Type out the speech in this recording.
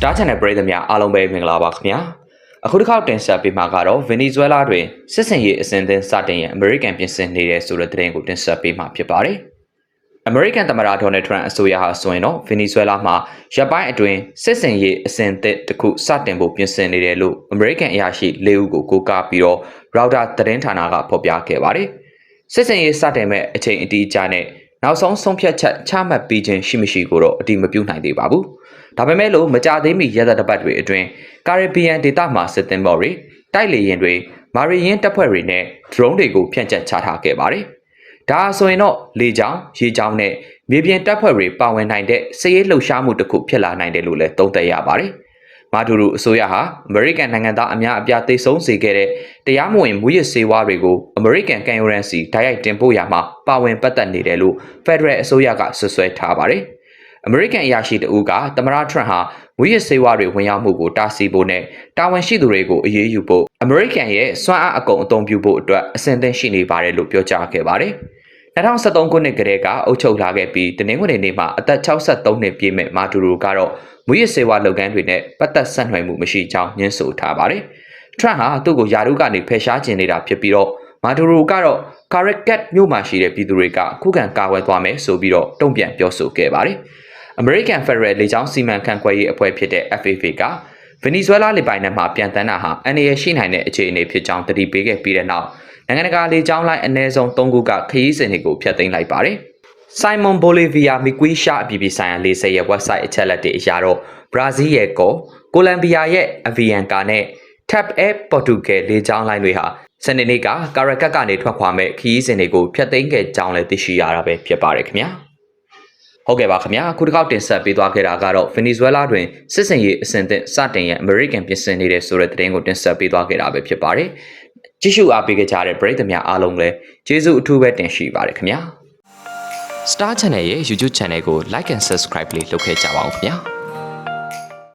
Star Channel ပရိသတ်များအားလုံးပဲမင်္ဂလာပါခင်ဗျာအခုတစ်ခေါက်တင်ဆက်ပေးမှာကတော့ Venezuela တွင်စစ်စင်ရေးအစဉ်အသင်းစတင်ရန် American ပြင်ဆင်နေတဲ့ဆိုတဲ့သတင်းကိုတင်ဆက်ပေးမှာဖြစ်ပါတယ် American သမ္မတဒေါ်နယ်ထရန့်အစိုးရဟာဆိုရင်တော့ Venezuela မှာရပ်ပိုင်းအတွင်းစစ်စင်ရေးအစဉ်အသစ်တစ်ခုစတင်ဖို့ပြင်ဆင်နေတယ်လို့ American အရာရှိ၄ဦးကိုကိုးကားပြီးတော့ Reuters သတင်းဌာနကဖော်ပြခဲ့ပါတယ်စစ်စင်ရေးစတင်မဲ့အချိန်အတီးအကျနဲ့နောက်ဆုံးဆုံးဖြတ်ချက်ချမှတ်ပြီးခြင်းရှိမရှိကိုတော့အတိမပြုနိုင်သေးပါဘူး။ ဒါပေမဲ့လို့မကြသေးမီရက်သက်တစ်ပတ်တွေအတွင်းကာရစ်ဘီယန်ဒေသမှာစစ်သင်္ဘောတွေတိုက်လေယာဉ်တွေမာရီယင်းတပ်ဖွဲ့တွေနဲ့ drone တွေကိုဖြန့်ကျက်ချထားခဲ့ပါတယ်။ဒါဆိုရင်တော့လေကြောင်းရေကြောင်းနဲ့မြေပြင်တပ်ဖွဲ့တွေပါဝင်နိုင်တဲ့စစ်ရေးလှုပ်ရှားမှုတစ်ခုဖြစ်လာနိုင်တယ်လို့လည်းသုံးသပ်ရပါတယ်။မာဒူရိုအစိုးရဟာအမေရိကန်နိုင်ငံသားအများအပြားသိမ်းဆုံးစေခဲ့တဲ့တရားမဝင်မူရစ်ဆေးဝါးတွေကိုအမေရိကန်ကန်ယူရန်စီတိုက်ရိုက်တင်ပို့ရမှာပါဝင်ပတ်သက်နေတယ်လို့ဖက်ဒရယ်အစိုးရကဆွဆွဲထားပါတယ်။ အမေရိကန်အရာရှိတဦးကသမ္မတထရန့်ဟာမူရစ်ဆေးဝါးတွေဝင်ရောက်မှုကိုတားဆီးဖို့နဲ့တာဝန်ရှိသူတွေကိုအရေးယူဖို့အမေရိကန်ရဲ့စွမ်းအားအကုန်အသုံးပြုဖို့အတွက်အစဉ်သင့်ရှိနေပါတယ်လို့ပြောကြားခဲ့ပါတယ်။2013ခုနှစ်ကတည်းကအုပ်ချုပ်လာခဲ့ပြီးတနင်္ဂနွေနေ့မှာအသက်63နှစ်ပြည့်မဲ့မာဒူရိုကတော့မူရစ်ဆေးဝါးလုပ်ငန်းတွေနဲ့ပတ်သက်ဆက်နွယ်မှုမရှိကြောင်းညွှန်းဆိုထားပါတယ်။ Trump ဟာသူ့ကိုယာရုကနေဖယ်ရှားခြင်းနေတာဖြစ်ပြီးတော့မာဒူရိုကတော့ Caracas မြို့မှာရှိတဲ့ပြည်သူတွေကခုခံကာကွယ်သွားမယ်ဆိုပြီးတော့တုံ့ပြန်ပြောဆိုခဲ့ပါတယ်။ American Federal လေကြောင်းစီမံခန့်ခွဲရေးအဖွဲ့ဖြစ်တဲ့ FAA ကဗင်နီဇွဲလားလေပိုင်နယ်မှာပြန်တန်းတာဟာအန္တရာယ်ရှိနိုင်တဲ့အခြေအနေဖြစ်ကြောင်းတတိပေးခဲ့ပြီးတဲ့နောက်နိုင်ငံတကာလေကြောင်းလိုင်းအနည်းဆုံး၃ခုကခရီးစဉ်တွေကိုဖျက်သိမ်းလိုက်ပါတယ်။ Simon Bolivia Miguisha အပြည်ပြည်ဆိုင်ရာလေဆိပ်ရဲ့ website အချက်အလက်တွေအရတော့ဘရာဇီးရဲ့ကောကိုလံဘီယာရဲ့ Avianca နဲ့ Tap Air Portugal လေကြောင်းလိုင်းတွေဟာစနေနေ့ကကာရကတ်ကနေထွက်ခွာမဲ့ခရီးစဉ်တွေကိုဖျက်သိမ်းခဲ့ကြောင်းလည်းသိရှိရတာပဲဖြစ်ပါတယ်ခင်ဗျာ ဟုတ်ကဲ့ပါခင်ဗျာအခုတစ်ခေါက်တင်ဆက်ပေးသွားခဲ့တာကတော့ Venezuela တွင်စစ်စင်ရေးအစဉ်အသင့်စတင်ရန် American ပြင်ဆင်နေတဲ့ဆိုတဲ့သတင်းကိုတင်ဆက်ပေးသွားခဲ့တာပဲဖြစ်ပါတယ်ကြည့်ရှုအားပေးကြတဲ့ပရိသတ်များအားလုံးလည်းကျေးဇူးအထူးပဲတင်ရှိပါတယ်ခင်ဗျာ Star Channel ရဲ့ YouTube Channel ကို Like and Subscribe လေးလုပ်ခဲ့ကြပါဦးခင်ဗျာ